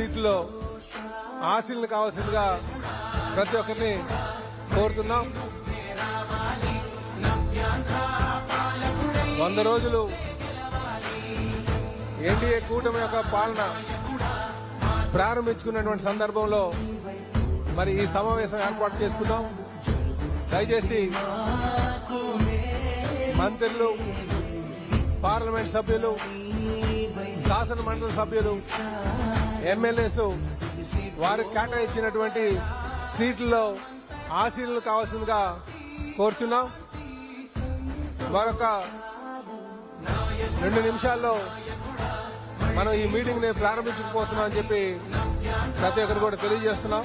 సీట్లో ఆశీలను కావాల్సిందిగా ప్రతి ఒక్కరిని కోరుతున్నాం. వంద రోజులు ఎన్డీఏ కూటమి యొక్క పాలన ప్రారంభించుకున్నటువంటి సందర్భంలో మరి ఈ సమావేశం ఏర్పాటు చేసుకున్నాం దయచేసి మంత్రులు పార్లమెంట్ సభ్యులు శాసన మండలి సభ్యులు ఎమ్మెల్యేస్ వారికి కేటాయించినటువంటి సీట్లలో ఆశీనులు కావాల్సిందిగా కోరుచున్నాం. మరొక రెండు నిమిషాల్లో మనం ఈ మీటింగ్ని ప్రారంభించకపోతున్నాం అని చెప్పి ప్రతి ఒక్కరు కూడా తెలియజేస్తున్నాం.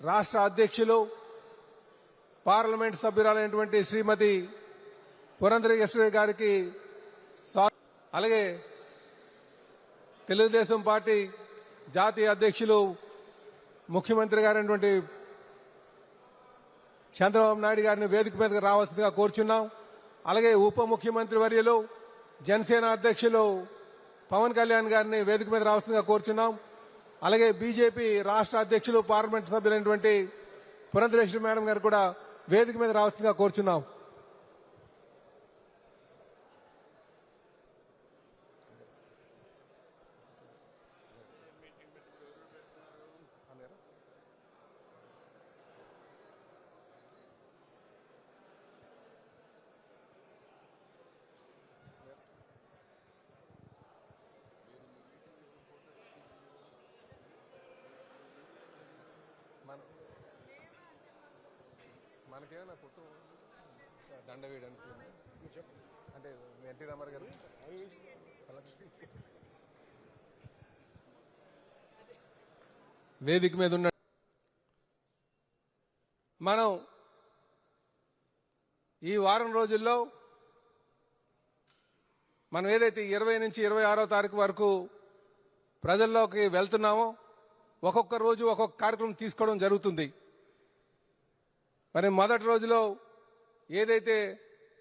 రాష్ట్ర అధ్యక్షులు పార్లమెంట్ సభ్యురాలైనటువంటి శ్రీమతి పురంధరేశ్వరి గారికి అలాగే తెలుగుదేశం పార్టీ జాతీయ అధ్యక్షులు ముఖ్యమంత్రి గారైనటువంటి చంద్రబాబు నాయుడు గారిని వేదిక మీదకి రావాల్సిందిగా కోరుచున్నాం. అలాగే ఉప ముఖ్యమంత్రి వర్యులు జనసేన అధ్యక్షులు పవన్ కళ్యాణ్ గారిని వేదిక మీద రావాల్సిందిగా కోరుచున్నాం. అలాగే బీజేపీ రాష్ట్ర అధ్యక్షులు పార్లమెంట్ సభ్యులైనటువంటి పురంధరేశ్వరి మేడం గారు కూడా వేదిక మీద రావాల్సిందిగా కోరుచున్నాం. మనకేమైనా ఫోటో దండ వేయడానికి అంటే ఎన్టీ రామారావు గారు వేదిక మీద ఉన్న మనం ఈ వారం రోజుల్లో మనం ఏదైతే ఇరవై నుంచి ఇరవై ఆరో తారీఖు వరకు ప్రజల్లోకి వెళ్తున్నామో ఒక్కొక్క రోజు ఒక్కొక్క కార్యక్రమం తీసుకోవడం జరుగుతుంది. మరి మొదటి రోజులో ఏదైతే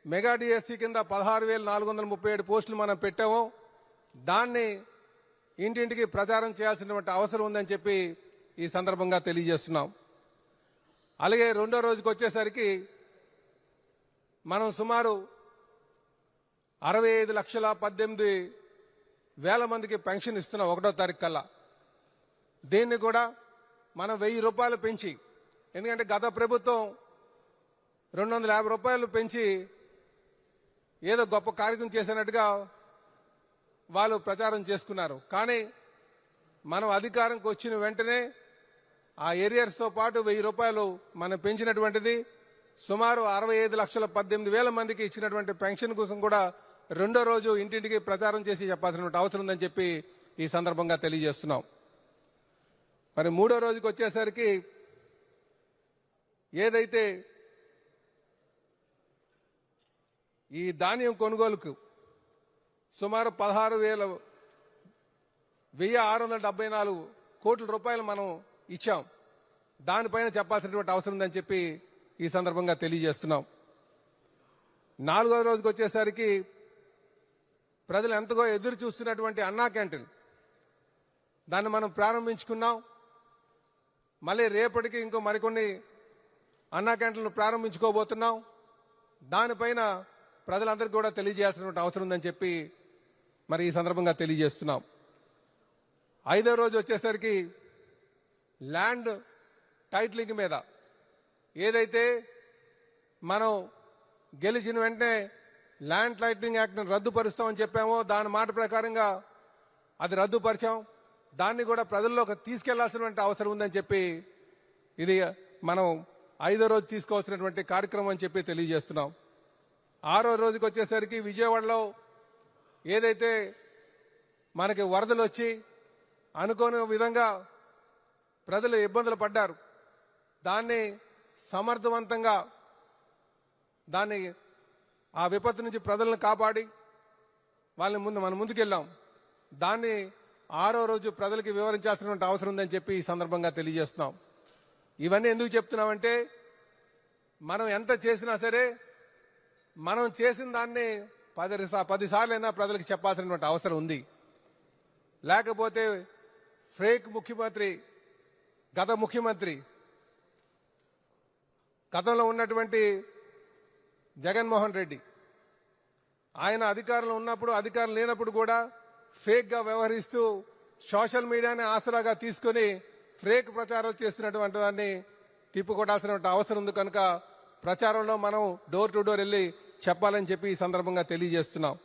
మెగా డిఎస్సి కింద పదహారు వేల నాలుగు వందల ముప్పై ఏడు పోస్టులు మనం పెట్టామో దాన్ని ఇంటింటికి ప్రచారం చేయాల్సినటువంటి అవసరం ఉందని చెప్పి ఈ సందర్భంగా తెలియజేస్తున్నాం. అలాగే రెండో రోజుకి వచ్చేసరికి మనం సుమారు అరవై ఐదు లక్షల పద్దెనిమిది వేల మందికి పెన్షన్ ఇస్తున్నాం ఒకటో తారీఖు కల్లా. దీన్ని కూడా మనం వెయ్యి రూపాయలు పెంచి ఎందుకంటే గత ప్రభుత్వం రెండు వందల యాభై రూపాయలు పెంచి ఏదో గొప్ప కార్యక్రమం చేసినట్టుగా వాళ్ళు ప్రచారం చేసుకున్నారు. కానీ మనం అధికారంకి వచ్చిన వెంటనే ఆ ఏరియర్స్తో పాటు వెయ్యి రూపాయలు మనం పెంచినటువంటిది సుమారు అరవై ఐదు లక్షల పద్దెనిమిది వేల మందికి ఇచ్చినటువంటి పెన్షన్ కోసం కూడా రెండో రోజు ఇంటింటికి ప్రచారం చేసి చెప్పాల్సినటువంటి అవసరం ఉందని చెప్పి ఈ సందర్భంగా తెలియజేస్తున్నాం. మరి మూడో రోజుకి వచ్చేసరికి ఏదైతే ఈ ధాన్యం కొనుగోలుకు సుమారు పదహారు వేల వెయ్యి ఆరు వందల డెబ్బై నాలుగు కోట్ల రూపాయలు మనం ఇచ్చాం. దానిపైన చెప్పాల్సినటువంటి అవసరం ఉందని చెప్పి ఈ సందర్భంగా తెలియజేస్తున్నాం. నాలుగో రోజుకి వచ్చేసరికి ప్రజలు ఎంతగా ఎదురు చూస్తున్నటువంటి అన్నా క్యాంటీన్. దాన్ని మనం ప్రారంభించుకున్నాం. మళ్ళీ రేపటికి ఇంకో మరికొన్ని అన్నా క్యాంటీన్లు ప్రారంభించుకోబోతున్నాం. దానిపైన ప్రజలందరికీ కూడా తెలియజేయాల్సినటువంటి అవసరం ఉందని చెప్పి మరి ఈ సందర్భంగా తెలియజేస్తున్నాం. ఐదో రోజు వచ్చేసరికి ల్యాండ్ టైటిలింగ్ మీద ఏదైతే మనం గెలిచిన వెంటనే ల్యాండ్ టైటిలింగ్ యాక్ట్ని రద్దుపరుస్తామని చెప్పామో దాని మాట ప్రకారంగా అది రద్దుపరిచాం. దాన్ని కూడా ప్రజల్లోకి తీసుకెళ్ళాల్సినటువంటి అవసరం ఉందని చెప్పి ఇది మనం ఐదో రోజు తీసుకోవాల్సినటువంటి కార్యక్రమం అని చెప్పి తెలియజేస్తున్నాం. ఆరో రోజుకి వచ్చేసరికి విజయవాడలో ఏదైతే మనకి వరదలు వచ్చి అనుకోని విధంగా ప్రజలు ఇబ్బందులు పడ్డారు దాన్ని సమర్థవంతంగా దాన్ని ఆ విపత్తు నుంచి ప్రజలను కాపాడి వాళ్ళని ముందు మనం ముందుకెళ్ళాం. దాన్ని ఆరో రోజు ప్రజలకి వివరించాల్సినటువంటి అవసరం ఉందని చెప్పి ఈ సందర్భంగా తెలియజేస్తున్నాం. ఇవన్నీ ఎందుకు చెప్తున్నామంటే మనం ఎంత చేసినా సరే మనం చేసిన దాన్ని పది పది సార్లైనా ప్రజలకు చెప్పాల్సినటువంటి అవసరం ఉంది. లేకపోతే ఫేక్ ముఖ్యమంత్రి గత ముఖ్యమంత్రి గతంలో ఉన్నటువంటి జగన్మోహన్ రెడ్డి ఆయన అధికారంలో ఉన్నప్పుడు అధికారం లేనప్పుడు కూడా ఫేక్గా వ్యవహరిస్తూ సోషల్ మీడియాని ఆసరాగా తీసుకొని ఫేక్ ప్రచారాలు చేస్తున్నటువంటి దాన్ని తిప్పుకొట్టాల్సిన అవసరం ఉంది కనుక ప్రచారంలో మనం డోర్ టు డోర్ వెళ్ళి చెప్పాలని చెప్పి ఈ సందర్భంగా తెలియజేస్తున్నాం.